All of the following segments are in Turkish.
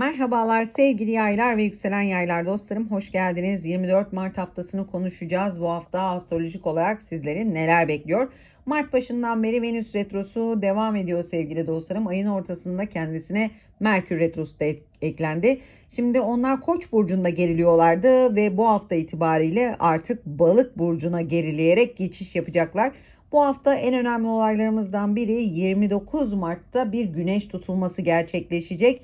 Merhabalar sevgili yaylar ve yükselen yaylar dostlarım. Hoş geldiniz. 24 Mart haftasını konuşacağız. Bu hafta astrolojik olarak sizleri neler bekliyor? Mart başından beri Venüs retrosu devam ediyor sevgili dostlarım. Ayın ortasında kendisine Merkür retrosu da ek- eklendi. Şimdi onlar Koç burcunda geriliyorlardı ve bu hafta itibariyle artık Balık burcuna gerileyerek geçiş yapacaklar. Bu hafta en önemli olaylarımızdan biri 29 Mart'ta bir güneş tutulması gerçekleşecek.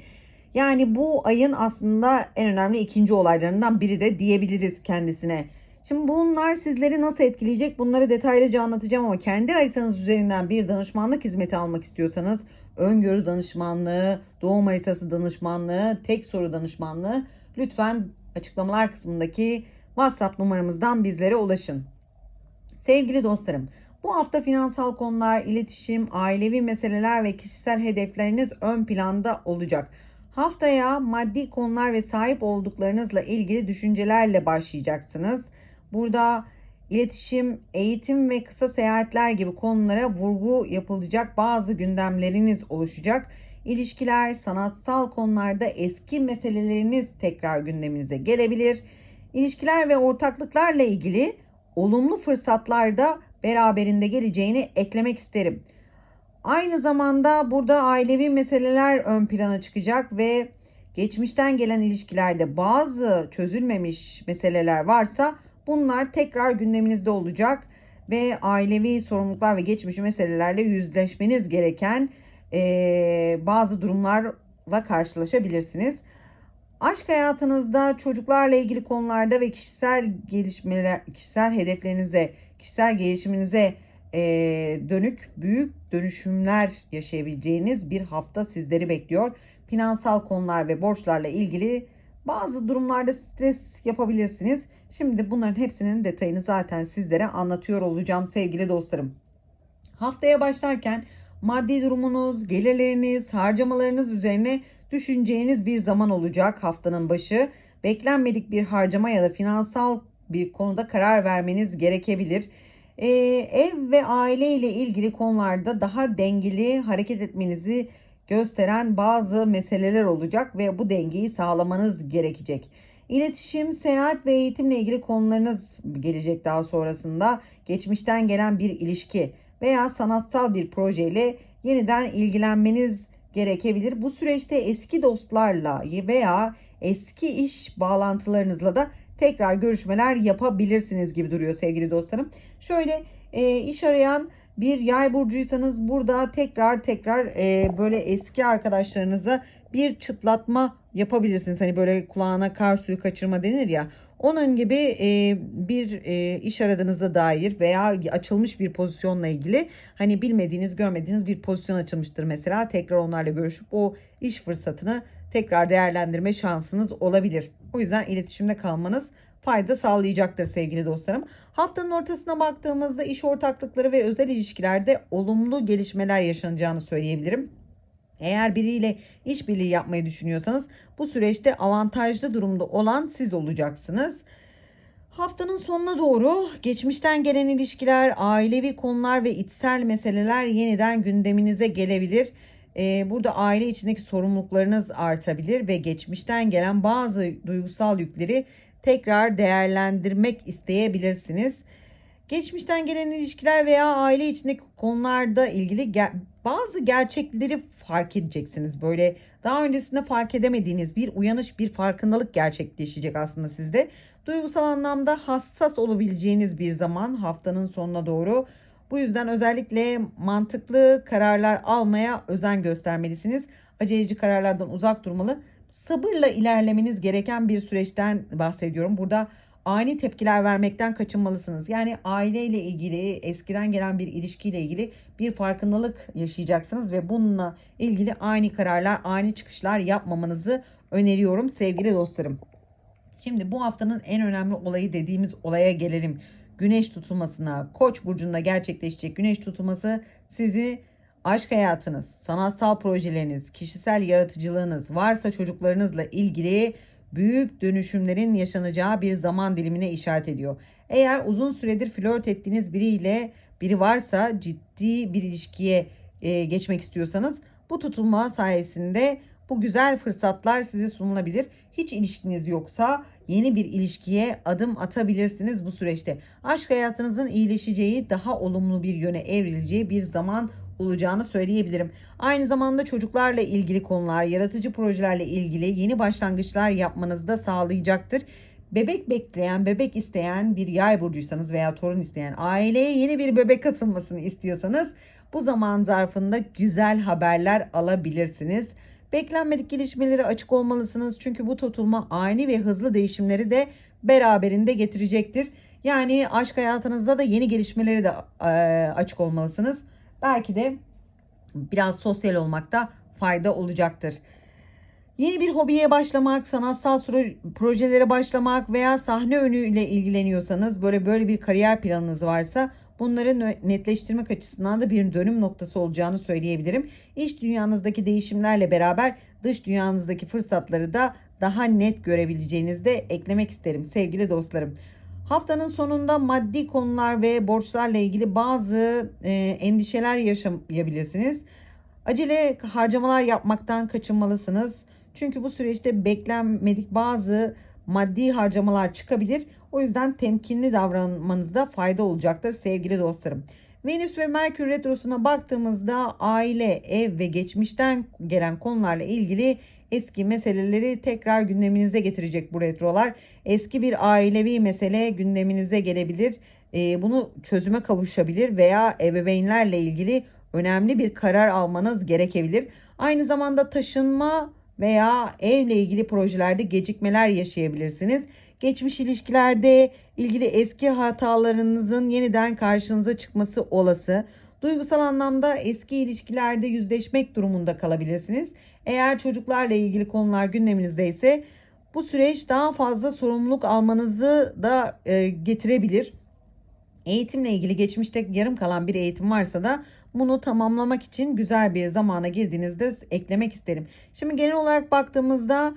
Yani bu ayın aslında en önemli ikinci olaylarından biri de diyebiliriz kendisine. Şimdi bunlar sizleri nasıl etkileyecek bunları detaylıca anlatacağım ama kendi haritanız üzerinden bir danışmanlık hizmeti almak istiyorsanız öngörü danışmanlığı, doğum haritası danışmanlığı, tek soru danışmanlığı lütfen açıklamalar kısmındaki WhatsApp numaramızdan bizlere ulaşın. Sevgili dostlarım, bu hafta finansal konular, iletişim, ailevi meseleler ve kişisel hedefleriniz ön planda olacak. Haftaya maddi konular ve sahip olduklarınızla ilgili düşüncelerle başlayacaksınız. Burada iletişim, eğitim ve kısa seyahatler gibi konulara vurgu yapılacak bazı gündemleriniz oluşacak. İlişkiler, sanatsal konularda eski meseleleriniz tekrar gündeminize gelebilir. İlişkiler ve ortaklıklarla ilgili olumlu fırsatlar da beraberinde geleceğini eklemek isterim. Aynı zamanda burada ailevi meseleler ön plana çıkacak ve geçmişten gelen ilişkilerde bazı çözülmemiş meseleler varsa bunlar tekrar gündeminizde olacak ve ailevi sorumluluklar ve geçmiş meselelerle yüzleşmeniz gereken eee, bazı durumlarla karşılaşabilirsiniz. Aşk hayatınızda çocuklarla ilgili konularda ve kişisel gelişmeler, kişisel hedeflerinize, kişisel gelişiminize e, dönük büyük dönüşümler yaşayabileceğiniz bir hafta sizleri bekliyor. Finansal konular ve borçlarla ilgili bazı durumlarda stres yapabilirsiniz. Şimdi bunların hepsinin detayını zaten sizlere anlatıyor olacağım sevgili dostlarım. Haftaya başlarken maddi durumunuz, gelirleriniz, harcamalarınız üzerine düşüneceğiniz bir zaman olacak haftanın başı. Beklenmedik bir harcama ya da finansal bir konuda karar vermeniz gerekebilir. Ee, ev ve aile ile ilgili konularda daha dengeli hareket etmenizi gösteren bazı meseleler olacak ve bu dengeyi sağlamanız gerekecek. İletişim, seyahat ve eğitimle ilgili konularınız gelecek daha sonrasında. Geçmişten gelen bir ilişki veya sanatsal bir projeyle yeniden ilgilenmeniz gerekebilir. Bu süreçte eski dostlarla veya eski iş bağlantılarınızla da tekrar görüşmeler yapabilirsiniz gibi duruyor sevgili dostlarım. Şöyle e, iş arayan bir yay burcuysanız burada tekrar tekrar e, böyle eski arkadaşlarınıza bir çıtlatma yapabilirsiniz. Hani böyle kulağına kar suyu kaçırma denir ya. Onun gibi e, bir e, iş aradığınıza dair veya açılmış bir pozisyonla ilgili hani bilmediğiniz görmediğiniz bir pozisyon açılmıştır mesela tekrar onlarla görüşüp o iş fırsatını tekrar değerlendirme şansınız olabilir. O yüzden iletişimde kalmanız fayda sağlayacaktır sevgili dostlarım. Haftanın ortasına baktığımızda iş ortaklıkları ve özel ilişkilerde olumlu gelişmeler yaşanacağını söyleyebilirim. Eğer biriyle işbirliği yapmayı düşünüyorsanız bu süreçte avantajlı durumda olan siz olacaksınız. Haftanın sonuna doğru geçmişten gelen ilişkiler, ailevi konular ve içsel meseleler yeniden gündeminize gelebilir. Ee, burada aile içindeki sorumluluklarınız artabilir ve geçmişten gelen bazı duygusal yükleri tekrar değerlendirmek isteyebilirsiniz. Geçmişten gelen ilişkiler veya aile içindeki konularda ilgili ger- bazı gerçekleri fark edeceksiniz. Böyle daha öncesinde fark edemediğiniz bir uyanış, bir farkındalık gerçekleşecek aslında sizde. Duygusal anlamda hassas olabileceğiniz bir zaman haftanın sonuna doğru. Bu yüzden özellikle mantıklı kararlar almaya özen göstermelisiniz. Aceleci kararlardan uzak durmalı. Sabırla ilerlemeniz gereken bir süreçten bahsediyorum. Burada ani tepkiler vermekten kaçınmalısınız. Yani aileyle ilgili, eskiden gelen bir ilişkiyle ilgili bir farkındalık yaşayacaksınız ve bununla ilgili ani kararlar, ani çıkışlar yapmamanızı öneriyorum sevgili dostlarım. Şimdi bu haftanın en önemli olayı dediğimiz olaya gelelim. Güneş tutulmasına, Koç burcunda gerçekleşecek güneş tutulması sizi aşk hayatınız, sanatsal projeleriniz, kişisel yaratıcılığınız, varsa çocuklarınızla ilgili büyük dönüşümlerin yaşanacağı bir zaman dilimine işaret ediyor. Eğer uzun süredir flört ettiğiniz biriyle biri varsa ciddi bir ilişkiye e, geçmek istiyorsanız bu tutulma sayesinde bu güzel fırsatlar size sunulabilir. Hiç ilişkiniz yoksa yeni bir ilişkiye adım atabilirsiniz bu süreçte. Aşk hayatınızın iyileşeceği, daha olumlu bir yöne evrileceği bir zaman olacağını söyleyebilirim. Aynı zamanda çocuklarla ilgili konular, yaratıcı projelerle ilgili yeni başlangıçlar yapmanızı da sağlayacaktır. Bebek bekleyen, bebek isteyen bir yay burcuysanız veya torun isteyen, aileye yeni bir bebek katılmasını istiyorsanız bu zaman zarfında güzel haberler alabilirsiniz. Beklenmedik gelişmelere açık olmalısınız. Çünkü bu tutulma ani ve hızlı değişimleri de beraberinde getirecektir. Yani aşk hayatınızda da yeni gelişmeleri de e, açık olmalısınız. Belki de biraz sosyal olmakta fayda olacaktır. Yeni bir hobiye başlamak, sanatsal projelere başlamak veya sahne önüyle ilgileniyorsanız böyle böyle bir kariyer planınız varsa bunları netleştirmek açısından da bir dönüm noktası olacağını söyleyebilirim. İş dünyanızdaki değişimlerle beraber dış dünyanızdaki fırsatları da daha net görebileceğinizi de eklemek isterim sevgili dostlarım. Haftanın sonunda maddi konular ve borçlarla ilgili bazı e, endişeler yaşayabilirsiniz. Acele harcamalar yapmaktan kaçınmalısınız. Çünkü bu süreçte beklenmedik bazı maddi harcamalar çıkabilir. O yüzden temkinli davranmanızda fayda olacaktır sevgili dostlarım. Venüs ve Merkür retrosuna baktığımızda aile, ev ve geçmişten gelen konularla ilgili eski meseleleri tekrar gündeminize getirecek bu retrolar. Eski bir ailevi mesele gündeminize gelebilir. Ee, bunu çözüme kavuşabilir veya ebeveynlerle ilgili önemli bir karar almanız gerekebilir. Aynı zamanda taşınma veya evle ilgili projelerde gecikmeler yaşayabilirsiniz. Geçmiş ilişkilerde ilgili eski hatalarınızın yeniden karşınıza çıkması olası. Duygusal anlamda eski ilişkilerde yüzleşmek durumunda kalabilirsiniz. Eğer çocuklarla ilgili konular gündeminizde ise bu süreç daha fazla sorumluluk almanızı da e, getirebilir. Eğitimle ilgili geçmişte yarım kalan bir eğitim varsa da bunu tamamlamak için güzel bir zamana girdiğinizde eklemek isterim. Şimdi genel olarak baktığımızda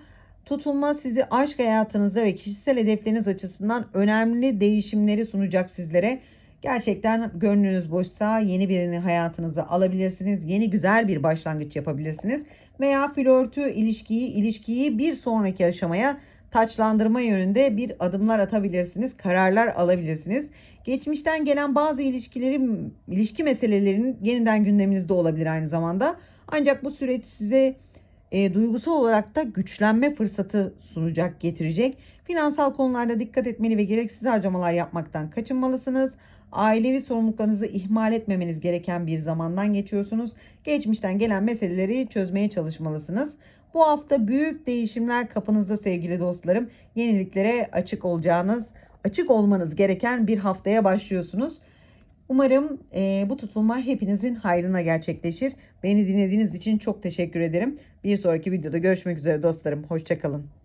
tutulma sizi aşk hayatınızda ve kişisel hedefleriniz açısından önemli değişimleri sunacak sizlere. Gerçekten gönlünüz boşsa yeni birini hayatınıza alabilirsiniz. Yeni güzel bir başlangıç yapabilirsiniz. Veya flörtü ilişkiyi, ilişkiyi bir sonraki aşamaya taçlandırma yönünde bir adımlar atabilirsiniz. Kararlar alabilirsiniz. Geçmişten gelen bazı ilişkilerin, ilişki meselelerinin yeniden gündeminizde olabilir aynı zamanda. Ancak bu süreç size e, duygusal olarak da güçlenme fırsatı sunacak, getirecek. Finansal konularda dikkat etmeli ve gereksiz harcamalar yapmaktan kaçınmalısınız. Ailevi sorumluluklarınızı ihmal etmemeniz gereken bir zamandan geçiyorsunuz. Geçmişten gelen meseleleri çözmeye çalışmalısınız. Bu hafta büyük değişimler kapınızda sevgili dostlarım. Yeniliklere açık olacağınız, açık olmanız gereken bir haftaya başlıyorsunuz. Umarım e, bu tutulma hepinizin hayrına gerçekleşir. Beni dinlediğiniz için çok teşekkür ederim. Bir sonraki videoda görüşmek üzere dostlarım. Hoşçakalın.